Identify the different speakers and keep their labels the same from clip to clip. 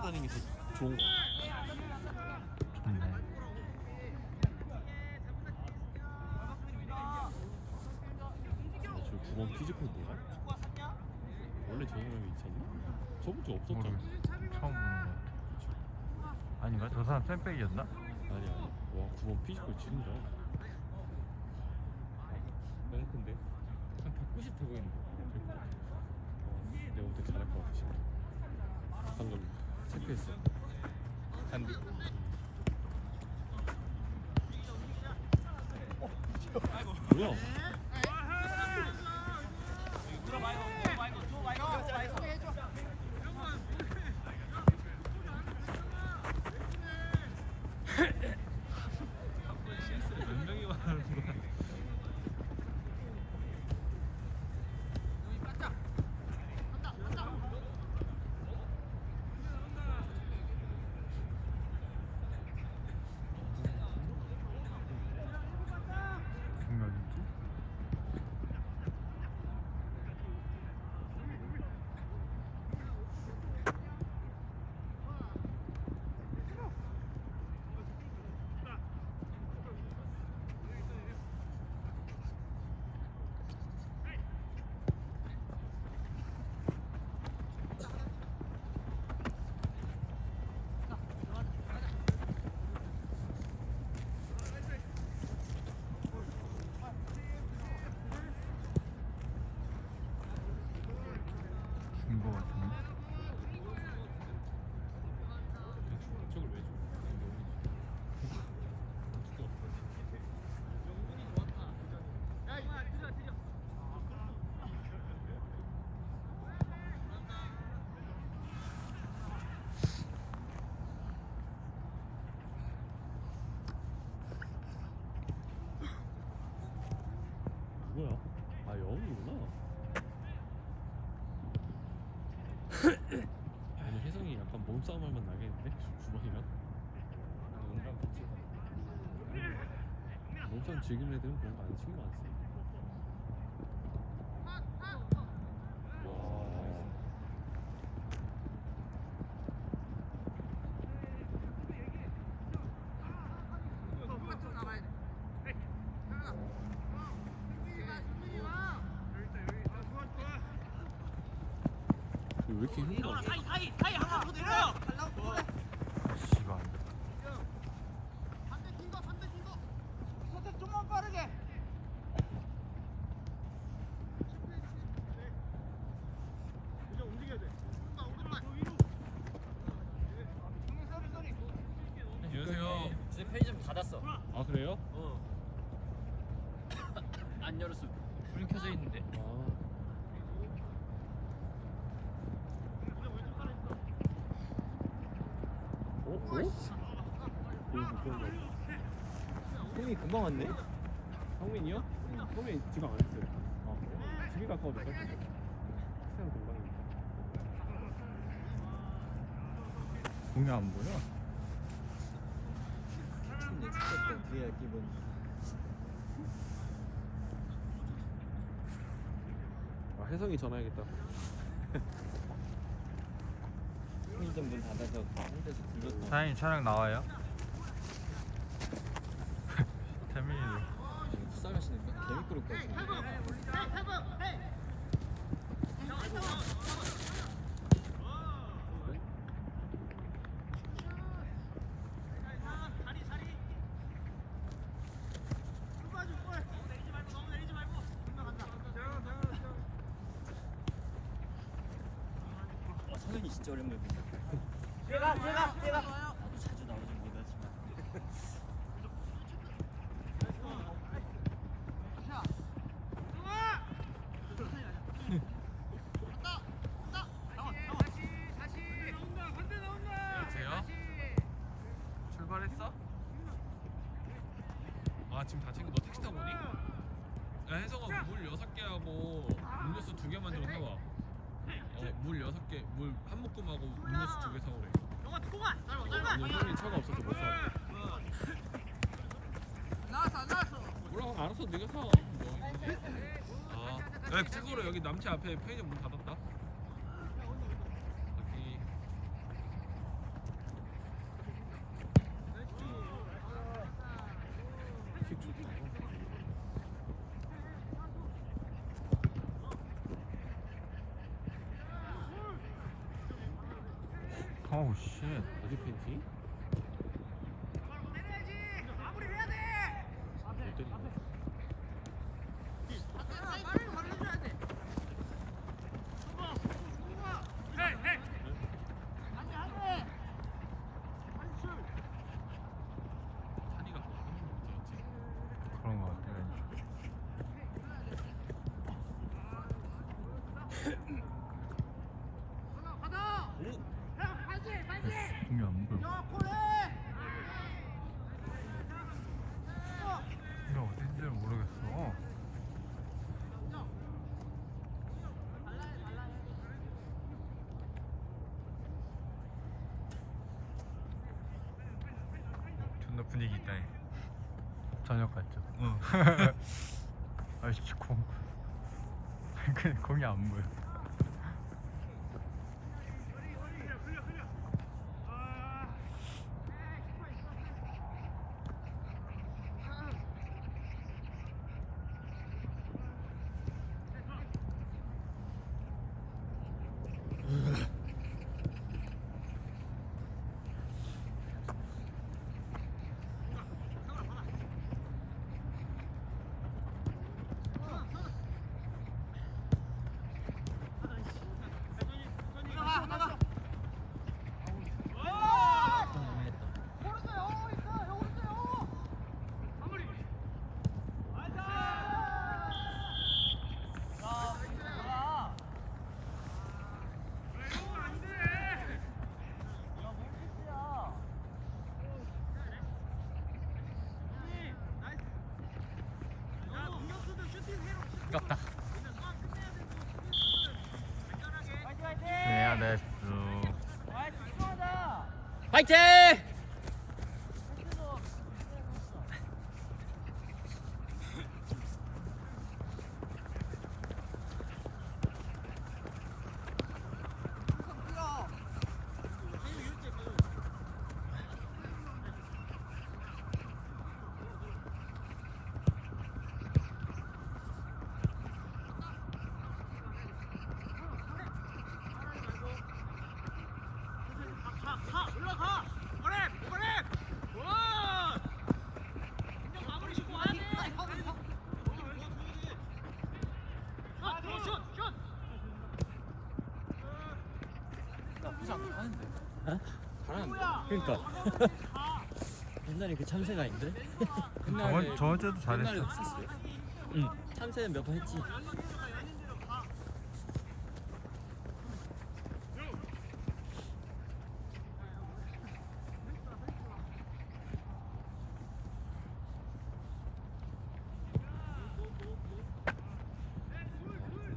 Speaker 1: 다니는 게 좋은 거. 같아 저 9번 피지컬 뭐야? 원래 저 사람이 있었나? 저번 주 없었잖아
Speaker 2: 모르겠어. 처음 보는 거. 아닌가? 저 사람 쌤백이었나?
Speaker 1: 아니 아니 와 9번 피지컬 지금다
Speaker 3: 너무 큰데? 한 190 되고 있는 거.
Speaker 1: 어, 내가 볼때 잘할 것 같아 지금 방금 체크했어
Speaker 3: 잔디.
Speaker 1: 뭐야?
Speaker 3: 몇 명이 말하는 거야?
Speaker 2: 분명이지. 준거 같은데.
Speaker 1: 저걸 왜 줘? 뭐야? 아 영이구나. 오늘 혜성이 약간 몸싸움 할만 나겠는데? 주방이랑? 몸싸움 즐기는 애들은 그런 거 안 신경 안 써. 이렇게 힘들어?
Speaker 2: 아, 씨발.
Speaker 4: 좀만 빠르게.
Speaker 3: 안녕하세요.
Speaker 5: 제 편의점 닫았어.
Speaker 1: 아 그래요?
Speaker 5: 어. 안 열었어. 불 켜져 있는데.
Speaker 1: 아. 어? 어?
Speaker 3: 형이 금방 왔네?
Speaker 1: 성민이요? 응. 성민이 지각 안 했어요. 아 그래? 집이 가까워서 뺄 텐데. 시간 금방이니까.
Speaker 2: 공이 안 보여?
Speaker 3: 근데 진짜 뒤에 기분.
Speaker 1: 아 혜성이 전화해야겠다.
Speaker 3: 편의점 문 닫아서 혼자서 들렸다.
Speaker 2: 사장님 촬영 나와요? 태민이도.
Speaker 3: 풋살 하시니까 개미끄러울 것 같은데. 어, 성현이 진짜 오랜만에 본다.
Speaker 4: 제가 제가 제가.
Speaker 3: 자주 나오진 못하지만.
Speaker 1: 편의점 문 닫았다. 여기.
Speaker 2: 킥 좋다. 오우 쉣.
Speaker 1: 어디 팬티?
Speaker 2: 공이 안 보여. 이게 어딘지 모르겠어.
Speaker 6: 존나 분위기 있다. 얘.
Speaker 2: 저녁 같죠?
Speaker 6: 어.
Speaker 2: 아이씨 공. 그 공이 안 보여.
Speaker 4: 나가 나가. 오른쪽 영 있어. 영 오른쪽 영. 마무리.
Speaker 3: 아깝다.
Speaker 2: 해야 됐어.
Speaker 3: 파이팅!
Speaker 4: 올라가. 그래 그래. 와. 인정 마무리 짓고 와야 돼. 아, 슛, 슛.
Speaker 3: 그러니까. 옛날에 그 참새가 아닌데?
Speaker 2: 저번 저번 주도 잘했어.
Speaker 3: 응. 참새는 몇 번 했지.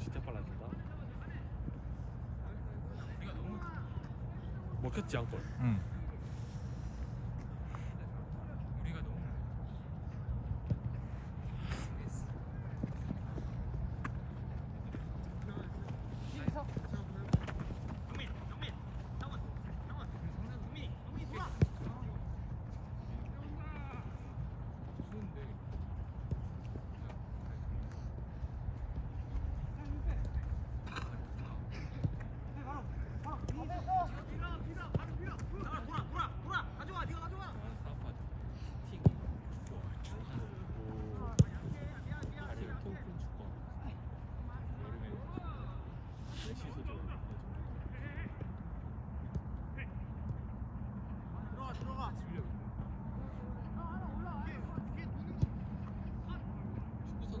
Speaker 1: 진짜 빨라진다.
Speaker 5: 우리가 너무
Speaker 1: 먹혔지 한 골.
Speaker 2: 응.
Speaker 5: 우리가 너무
Speaker 1: 다리 통큰 축구. 여름에 메시 소주.
Speaker 4: 들어가 들어가.
Speaker 5: 축구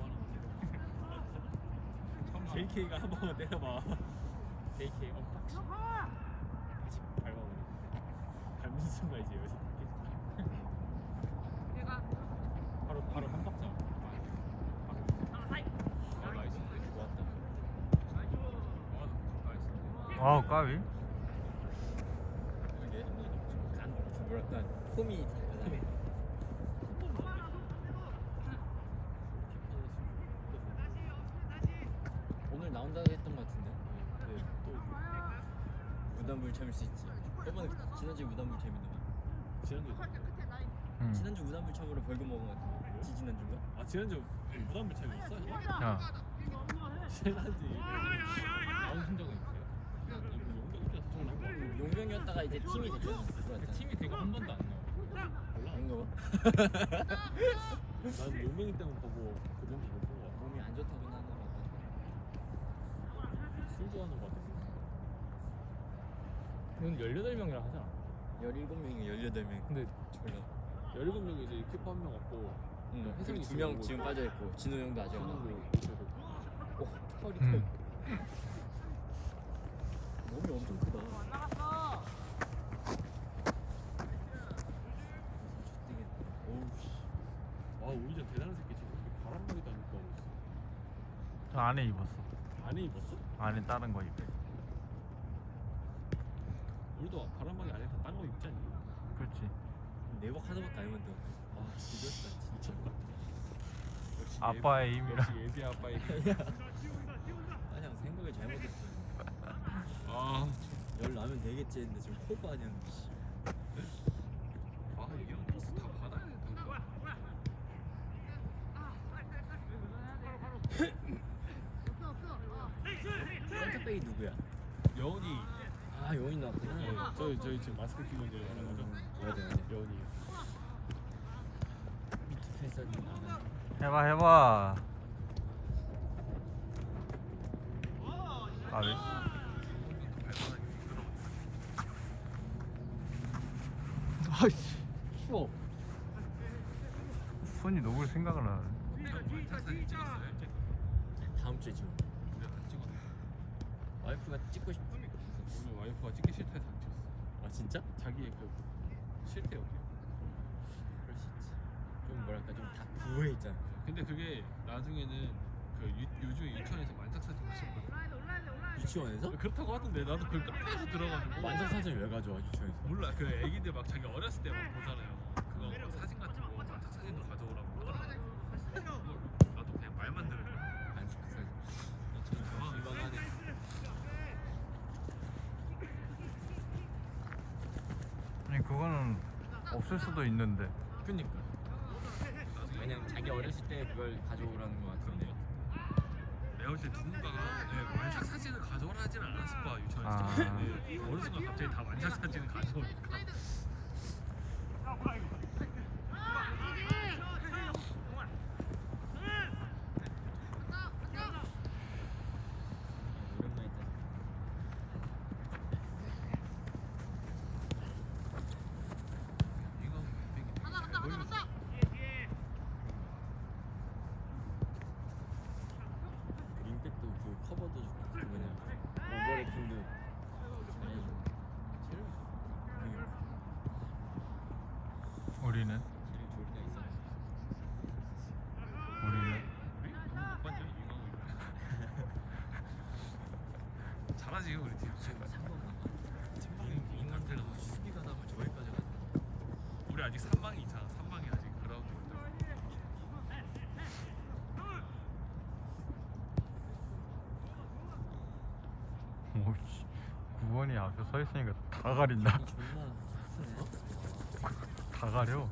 Speaker 5: 선수들은 우리가
Speaker 1: 좋아하는 너무 바보 하나. JK가 한 번만 때려봐. JK 엉박시. 다시 밟아버려. 밟는 순간 이제 여기서 바로 바로 한 박자. 바로. 아 나이스인데 좋았다.
Speaker 2: 아우 까비.
Speaker 3: 이게 한 번에 넘쳐. 짠. 뭐랄까 폼이 달라. 오늘 나온다고 했던 것 같은데.
Speaker 1: 네, 또
Speaker 3: 무단불 참을 수 있지. 저번에 지난주에 무단불 재밌는 거.
Speaker 1: 지난주
Speaker 2: 응.
Speaker 3: 지난주 무단불 참으로 벌금 먹은 것 같은데. 지지난주인가?
Speaker 5: 아 지난주 무단불 참여 있어?
Speaker 2: 야
Speaker 5: 지난주 나온 적은 있어요? 용병 때서 좀 나온
Speaker 3: 용병이었다가 이제 팀이 됐잖아.
Speaker 5: 거
Speaker 3: 들어왔잖아.
Speaker 5: 팀이 되고 한 번도 안 나와 몰라
Speaker 3: 아닌가 봐.
Speaker 5: 난 용병이 때문에 보고 그 정도 못본 거 같아
Speaker 3: 몸이 안 좋다고 하나 봐.
Speaker 5: 술 좋아하는 거 같아 넌 18명이라 하잖아
Speaker 3: 17명이 18명.
Speaker 5: 근데
Speaker 3: 졸라.
Speaker 5: 17명이 이제 키퍼 한 명 없고
Speaker 3: 응.
Speaker 5: 혜성이
Speaker 3: 두명
Speaker 5: 들어오고
Speaker 3: 지금 빠져 있고 진호 형도 아직 안 왔고.
Speaker 5: 거 있어야 되고
Speaker 3: 오, 털이
Speaker 2: 음.
Speaker 3: 털. 몸이 엄청 크다.
Speaker 7: 안 나갔어.
Speaker 3: 오우 씨.
Speaker 5: 와 우리전 대단한 새끼 지금 바람막이도 안 입고 하고 있어
Speaker 2: 저 안에 입었어
Speaker 5: 안에 입었어?
Speaker 2: 안에 다른 거 입고
Speaker 5: 우리도 바람막이 안에 다딴거 입지 않니?
Speaker 2: 그렇지
Speaker 3: 네버 카드밖에 안 입었는데. 아, 지렸다 진짜.
Speaker 5: 역시
Speaker 2: 아빠의
Speaker 5: 예비-
Speaker 2: 힘이라.
Speaker 5: 역시 예비 아빠의 힘
Speaker 3: 아니 형 생각을 잘못했어.
Speaker 5: 아,
Speaker 3: 열 나면 되겠지 했는데 지금 코가 아니었는데. 씨.
Speaker 1: 아 이게 코스 다 받아야 된다.
Speaker 3: 센터백이 누구야?
Speaker 1: 여운이
Speaker 3: 아 여인 나왔구나.
Speaker 5: 네, 저희 저희 지금 마스크 끼고 이제 말하는 거죠?
Speaker 3: 맞아 맞아.
Speaker 5: 여운이
Speaker 3: 미트 패스는 나가.
Speaker 2: 해봐 해봐 아 왜? 아이씨
Speaker 3: 추워.
Speaker 2: 손이 녹을 생각을 안 하네.
Speaker 3: 다음 주에 지금. 와이프가 찍고 싶어.
Speaker 1: 오늘 와이프가 찍기 싫다 해서 안 찍었어.
Speaker 3: 아 진짜?
Speaker 1: 자기의 그 싫대요.
Speaker 3: 그럴 수 있지. 좀 뭐랄까 좀 다 부해 있잖아.
Speaker 1: 근데 그게 나중에는 그 유, 요즘에 유치원에서 만삭 사진 하셨거든.
Speaker 3: 유치원에서?
Speaker 1: 그렇다고 하던데 나도 그걸 카페에서 들어가지고
Speaker 3: 만삭 사진 왜 가져와 유치원에서?
Speaker 1: 몰라 그 애기들 막 자기 어렸을 때 막 보잖아요. 그거 뭐 사진 같은 거 만삭 사진도 가져오라고 하더라고. 그걸 나도 그냥 말만 들은 거야.
Speaker 3: 만삭 사진.
Speaker 1: 아,
Speaker 3: 이만하네.
Speaker 2: 아니 그거는 없을 수도 있는데
Speaker 3: 그니까. 그냥 자기 어렸을 때 그걸 가져오라는 것 같은데.
Speaker 1: 내가 볼때 누군가가 네, 만삭 사진을 가져오라 하진 않았을 거야 유치원에서.
Speaker 2: 아.
Speaker 1: 네, 어느 순간 갑자기 다 만삭 사진을 가져오니까.
Speaker 3: 오랜만에 딱.
Speaker 1: 이거 되게 멀리
Speaker 3: 링백도 그 커버도 좋고 그 뭐냐 오버래핑도 잘해주고 체력 되게
Speaker 2: 우리는
Speaker 3: 체력 좋을 때가 있어
Speaker 2: 우리는
Speaker 1: 우리 너무 못 봤냐 이거 잘하지 우리 팀.
Speaker 3: 지금 3번 나가
Speaker 1: 팀방이
Speaker 3: 인간들 수비가 나면 저기까지 가
Speaker 1: 우리 아직 3방이 있잖아. 3방이 아직 그라운드
Speaker 2: 오씨. 9번이 앞에 서 있으니까 다 가린다.
Speaker 3: 존나 아프네.
Speaker 2: 다 가려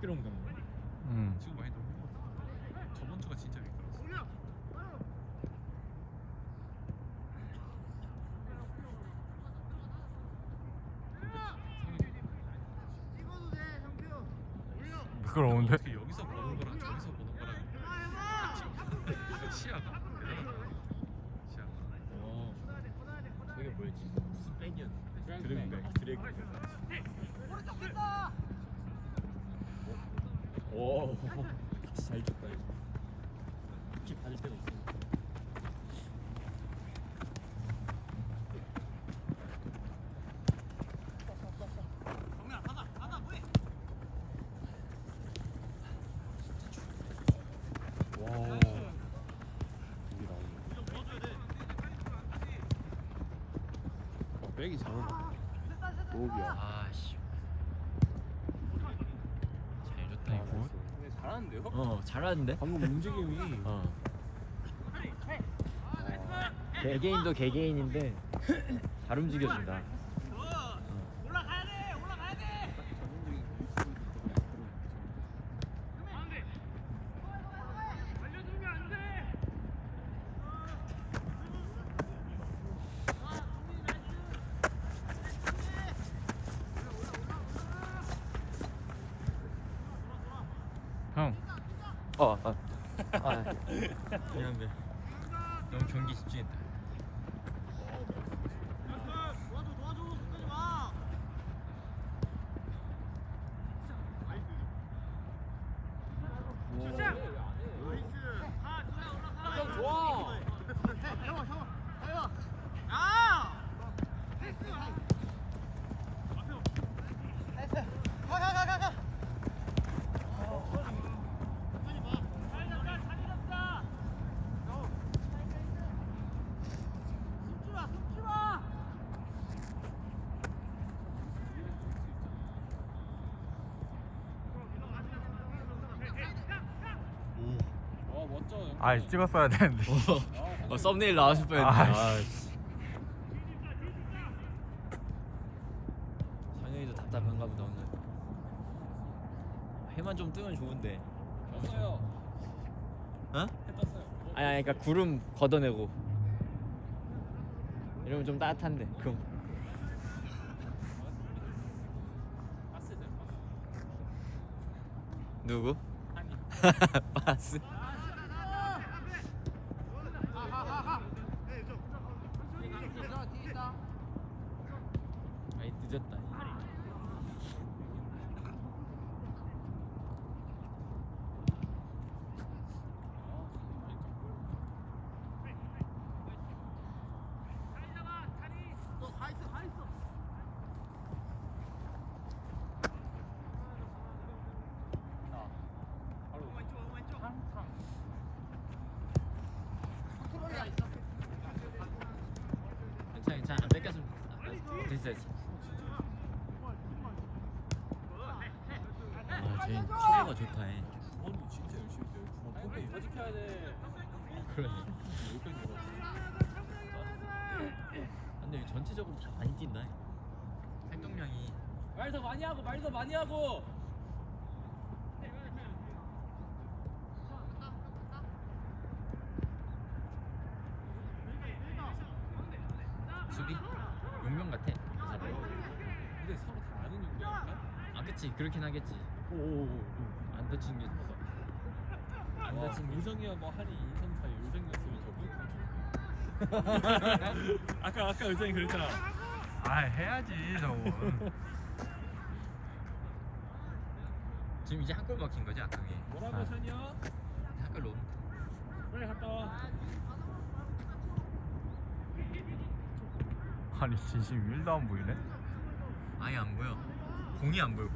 Speaker 5: 10km 온다는
Speaker 3: 음.
Speaker 1: 지금 많이 늘은 것 같아 저번 주가 진짜 미끄러웠어
Speaker 2: 미끄러운데?
Speaker 3: 백이
Speaker 1: 잘한다. 노비야.
Speaker 3: 아씨 잘 줬다 이거
Speaker 1: 근데 잘하는데요?
Speaker 3: 어 잘하는데
Speaker 1: 방금 움직임이.
Speaker 3: 어 개개인도 개개인인데 잘 움직여준다
Speaker 4: 올라가야 돼 올라가야 돼 알려주면 안돼
Speaker 2: 형
Speaker 3: 어, 어. 아, 미안해. 너무 경기 집중했다.
Speaker 4: 도와줘 도와줘 끝까지 와 나이스 아 좋아 올라가 형 좋아 형아 형아 형아 야 패스 패스 가가가가가
Speaker 1: 와 멋져. 형.
Speaker 2: 아 찍었어야 되는데
Speaker 3: 어, 썸네일 나왔을 뻔했네.
Speaker 2: 아이씨.
Speaker 3: 아, 씨. 상현이도 답답한가 보다 오늘. 해만 좀 뜨면 좋은데.
Speaker 1: 떴어요.
Speaker 3: 어?
Speaker 1: 해 떴어요.
Speaker 3: 아니, 아니 그러니까 구름 걷어내고. 이러면 좀 따뜻한데.
Speaker 1: 때.
Speaker 3: 누구?
Speaker 1: 아니.
Speaker 3: 바스. 아니 늦었다. 괜찮아 괜찮아 안 뺏겼으면 아, 됐어 됐어. 아 쟤는 투구가 좋다 해.
Speaker 1: 진짜 열심히 포기. 돼. 여기까지 내려왔어.
Speaker 3: 근데 전체적으로 다 많이 뛴다. 활동량이
Speaker 1: 말 더 많이 하고 말 더 많이 하고.
Speaker 3: 수비 용병 같아. 그 사람.
Speaker 1: 근데 서로 다 아는 용도니까.
Speaker 3: 아 그렇긴 하겠지.
Speaker 1: 오오오.
Speaker 3: 안 다친 게 안
Speaker 1: 와,
Speaker 3: 다친 게
Speaker 1: 요정이와 뭐 한이 인성 사이 요정이었으면 저분 아까 아까 요정이 그랬잖아.
Speaker 2: 아 해야지 저건
Speaker 3: 지금 이제 한 골 먹힌 거지 아까 게.
Speaker 1: 뭐라고
Speaker 2: 아.
Speaker 1: 션이야?
Speaker 3: 한골 넣으면
Speaker 1: 빨리 갔다 와.
Speaker 2: 아니 진심 1도 안 보이네
Speaker 3: 아예 안 보여. 공이 안 보여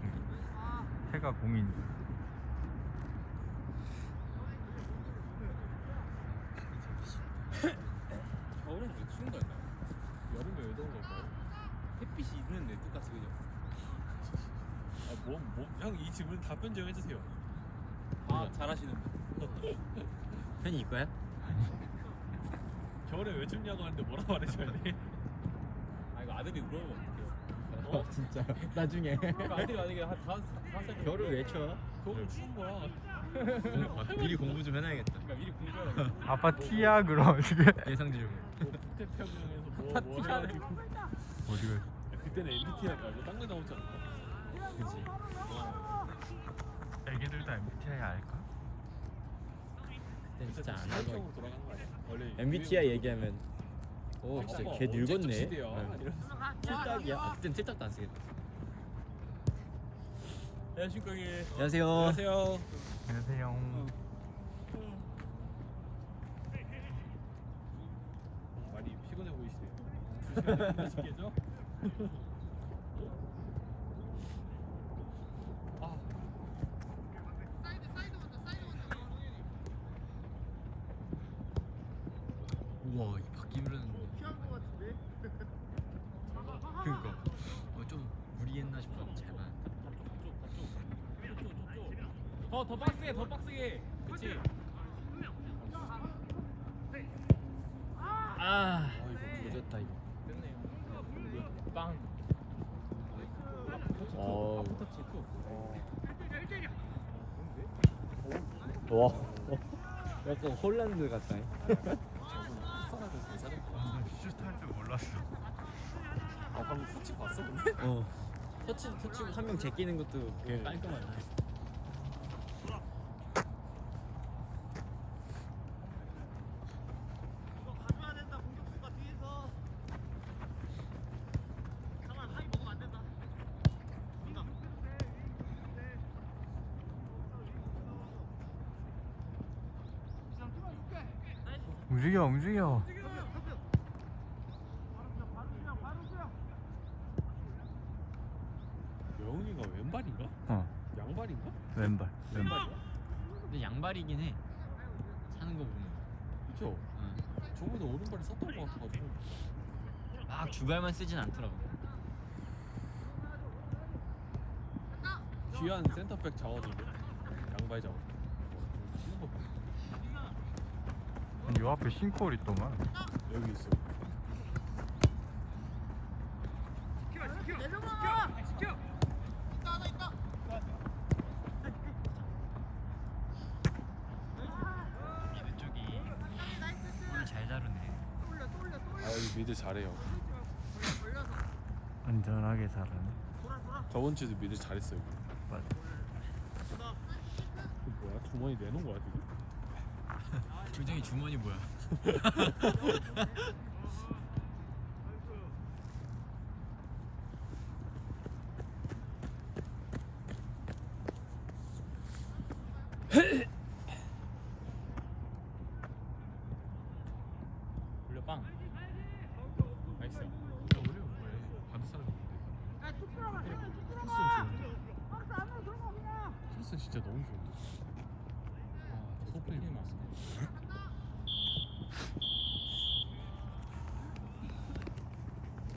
Speaker 2: 해가 공인
Speaker 1: 겨울엔 왜 추운 걸까요? 여름에 왜 더운 걸까요? 햇빛이 있는데 똑같이 그죠? 아 뭐 뭐 형이 질문 답변 좀 해주세요. 아 잘하시는 분.
Speaker 3: 편이 이거야?
Speaker 1: 겨울에 왜 춥냐고 하는데 뭐라 말해줘야 돼? 아 이거 아들이 물어보면 어?
Speaker 3: 진짜. 나중에.
Speaker 1: 그러니까 아들이 만약에 한 다섯 다섯 살
Speaker 3: 겨울을 왜 쳐?
Speaker 1: 겨울 추운 거야.
Speaker 3: 아, 미리 공부 좀 해놔야겠다.
Speaker 1: 그러니까 미리 공부해야 돼.
Speaker 2: 아빠 티야 그럼 지금
Speaker 3: 예상 질문.
Speaker 1: 뭐 북태평양에서 뭐, 뭐 해가지고
Speaker 2: 어디가
Speaker 1: 그때는 MBTI 말고 딴거 나오지 않나?
Speaker 3: 그치.
Speaker 2: 애기들도 MBTI 알까?
Speaker 3: 그땐 진짜 안 하고.
Speaker 1: 돌아가는 거 아니야? 원래
Speaker 3: MBTI 얘기하면 오
Speaker 1: 아,
Speaker 3: 진짜
Speaker 1: 뭐,
Speaker 3: 걔
Speaker 1: 언제적
Speaker 3: 늙었네. 응. 틀딱이야. 아, 그땐 틀딱도 안 쓰겠다.
Speaker 1: 안녕하십니까 형님.
Speaker 3: 안녕하세요.
Speaker 1: 안녕하세요.
Speaker 2: 안녕하세요
Speaker 1: 많이 피곤해 보이시네요. 두 시간 끝나시겠죠? 아,
Speaker 3: 우와 이 바퀴 흐르는 거.
Speaker 4: 피한 거 같은데
Speaker 3: 그니까 어, 좀 무리했나 싶어 잘 맞았다
Speaker 1: 더더 빡세게 더 빡세게 그치
Speaker 3: 아 이거 조졌다 이거
Speaker 1: 됐네요 빵
Speaker 3: 어.
Speaker 1: 터치 또
Speaker 3: 와 약간 홀란드 같다
Speaker 2: 슛할 줄 몰랐어.
Speaker 1: 아 방금 터치 봤어 근데?
Speaker 3: 어 터치 터치고 한명 제끼는 것도
Speaker 1: 예.
Speaker 3: 깔끔하다
Speaker 4: 이거 가져야 된다 공격수가 뒤에서 잠깐 하이 먹으면 안 된다 민다
Speaker 2: 움직여 움직여.
Speaker 1: 영웅이가 왼발인가?
Speaker 2: 어
Speaker 1: 양발인가?
Speaker 2: 왼발 왼발.
Speaker 3: 근데 양발이긴 해 차는 거 보면
Speaker 1: 그쵸?
Speaker 3: 응.
Speaker 1: 저번에 오른발이 썼던 것 같아가지고
Speaker 3: 막 주발만 쓰진 않더라고
Speaker 1: 귀한 센터백 자원인데 양발 자원 치는 거 봐.
Speaker 2: 요 앞에 싱크홀 있더만.
Speaker 1: 여기 있어
Speaker 4: 내려가 지켜 있다 하나 있다
Speaker 3: 미드 쪽이 오늘 잘 다루네
Speaker 4: 올려 또 올려 또 올려
Speaker 1: 아 여기 미드 잘해요
Speaker 2: 안전하게 잘하네.
Speaker 1: 저번 주도 미드 잘했어요
Speaker 2: 맞아.
Speaker 1: 그 뭐야? 주머니 내놓은 거야 지금?
Speaker 3: 조정이 주머니 뭐야